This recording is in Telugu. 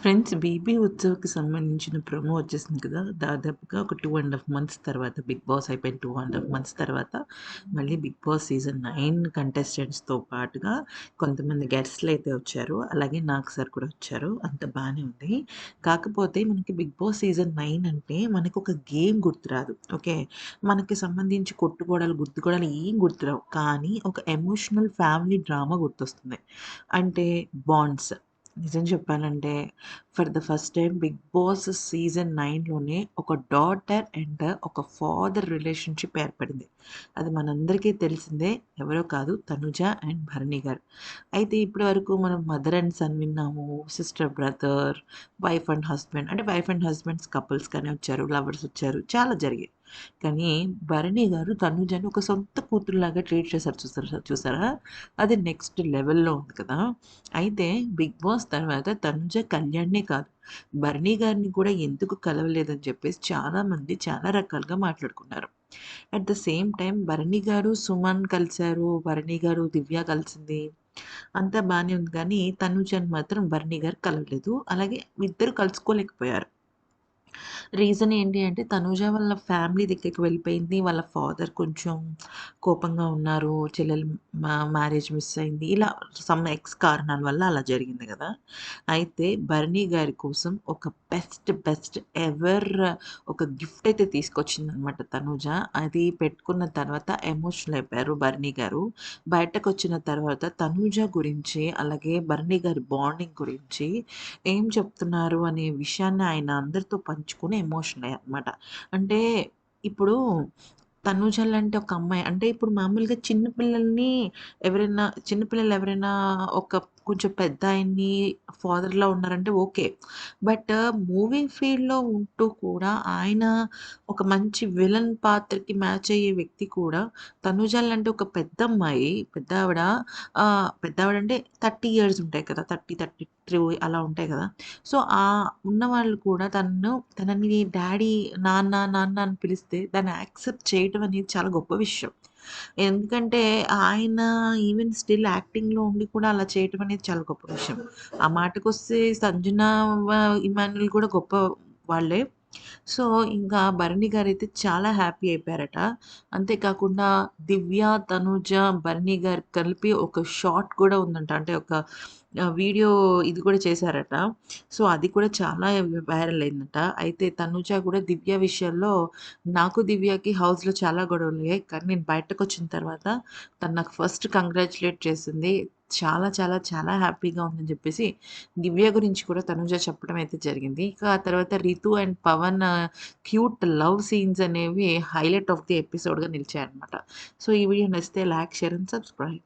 ఫ్రెండ్స్ 'బీబీ ఉత్సవ్‌కి' సంబంధించిన ప్రోమో వచ్చేసింది కదా! దాదాపుగా ఒక టూ అండ్ హాఫ్ మంత్స్ తర్వాత 'బిగ్ బాస్' అయిపోయిన టూ అండ్ హాఫ్ మంత్స్ తర్వాత మళ్ళీ 'బిగ్ బాస్' సీజన్ నైన్ కంటెస్టెంట్స్‌తో పాటుగా కొంతమంది గెస్ట్‌లయితే వచ్చారు. అలాగే నాకు సార్ కూడా వచ్చారు. అంత బాగానే ఉంది. కాకపోతే మనకి 'బిగ్ బాస్' సీజన్ నైన్ అంటే మనకు ఒక గేమ్ గుర్తురాదు. ఓకే. మనకి సంబంధించి కొట్టుకోవడాలు, గుద్దుకోవడాలు ఏం గుర్తురావు. కానీ ఒక ఎమోషనల్ ఫ్యామిలీ డ్రామా గుర్తొస్తుంది. అంటే బాండ్స్. నిజం చెప్పాలంటే for the first time 'big boss' season నైన్లోనే ఒక డాటర్ అండ్ ఒక ఫాదర్ రిలేషన్‌షిప్ ఏర్పడింది. అది మనందరికీ తెలిసిందే. ఎవరో కాదు తనుజ అండ్ భరణి గారు. అయితే ఇప్పటి వరకు మనం మదర్ అండ్ సన్ విన్నాము. Sister brother, wife and husband అంటే వైఫ్ అండ్ హస్బెండ్స్ కపుల్స్ కానీ వచ్చారు. లవర్స్ వచ్చారు. చాలా జరిగాయి. కానీ భరణి గారు తనుజని ఒక సొంత కూతురులాగా ట్రీట్ చేశారు చూసారా చూసారా? అది నెక్స్ట్ లెవెల్‌లో ఉంది కదా! అయితే 'బిగ్ బాస్' తర్వాత తనుజ కళ్యాణ్‌నే కాదు భరణి గారిని కూడా ఎందుకు కలవలేదని చెప్పేసి చాలామంది చాలా రకాలుగా మాట్లాడుకున్నారు. At the same time Bharani garu, Suman కలిసారు. భరణి గారు, దివ్య కలిసింది. అంతా బాగానే ఉంది కానీ తనుజని మాత్రం భరణి గారు కలవలేదు. అలాగే ఇద్దరు కలుసుకోలేకపోయారు. రీజన్ ఏంటి అంటే తనూజ వాళ్ళ ఫ్యామిలీ దగ్గరికి వెళ్ళిపోయింది. వాళ్ళ ఫాదర్ కొంచెం కోపంగా ఉన్నారు. చెల్లెలు మ్యారేజ్ మిస్ అయింది. ఇలా సమ్ ఎక్స్ కారణాల వల్ల అలా జరిగింది కదా అయితే బర్నీ గారి కోసం ఒక బెస్ట్ బెస్ట్ ఎవర్ ఒక గిఫ్ట్ అయితే తీసుకొచ్చిందనమాట తనూజ. అది పెట్టుకున్న తర్వాత ఎమోషనల్ అయిపోయారు బర్నీ గారు. బయటకొచ్చిన తర్వాత తనూజ గురించి అలాగే బర్నీ గారి బాండింగ్ గురించి ఏం చెప్తున్నారు అనే విషయాన్ని ఆయన అందరితో పంచుకొని ఎమోషనల్ అనమాట అంటే ఇప్పుడు తనూజల్ లాంటి ఒక అమ్మాయి. అంటే ఇప్పుడు మామూలుగా చిన్న పిల్లల్ని ఎవరైనా చిన్న పిల్లలు ఎవరైనా ఒక కొంచెం పెద్దాయన్ని ఫాదర్‌లా ఉన్నారంటే ఓకే. బట్ మూవీ ఫీల్డ్‌లో ఉంటూ కూడా ఆయన ఒక మంచి విలన్ పాత్రకి మ్యాచ్ అయ్యే వ్యక్తి కూడా తనుజల్ అంటే ఒక పెద్దమ్మాయి పెద్దావిడ ఆహ్, పెద్దావిడంటే 30 ఇయర్స్ ఉంటాయి కదా! 30, 32 అలా ఉంటాయి కదా! సో, ఆ ఉన్నవాళ్ళు కూడా తనను తనని డాడీ నాన్న, నాన్న అని పిలిస్తే దాన్ని యాక్సెప్ట్ చేయటం అనేది చాలా గొప్ప విషయం. ఎందుకంటే ఆయన ఈవెన్ స్టిల్ యాక్టింగ్‌లో ఉండి కూడా అలా చేయటం అనేది చాలా గొప్ప విషయం. ఆ మాటకొస్తే సంజన వ ఇమాన్యుల్ కూడా గొప్ప వాళ్ళే. సో, ఇంకా భరణి గారైతే చాలా హ్యాపీ అయిపోయారట. అంతేకాకుండా దివ్య, తనుజ, భరణి గారు కలిపి ఒక షార్ట్ కూడా ఉందంట. అంటే ఒక ఆహ్, వీడియో ఇది కూడా చేశారట. సో, అది కూడా చాలా వైరల్ అయిందట. అయితే తనుజ కూడా దివ్య విషయంలో నాకు దివ్యకి హౌస్‌లో చాలా గొడవలయ్యాయి. కానీ నేను బయటకొచ్చిన తర్వాత తను నాకు ఫస్ట్ కంగ్రాచ్యులేట్ చేసింది. చాలా చాలా చాలా హ్యాపీగా ఉందని చెప్పేసి దివ్య గురించి కూడా తనుజ చెప్పడం అయితే జరిగింది. ఇక ఆ తర్వాత Ritu and Pavan cute love scenes అనేవి హైలైట్ ఆఫ్ ది ఎపిసోడ్‌గా నిలిచాయన్నమాట. సో, ఈ వీడియో నచ్చితే లైక్, షేర్ అండ్ సబ్స్క్రైబ్.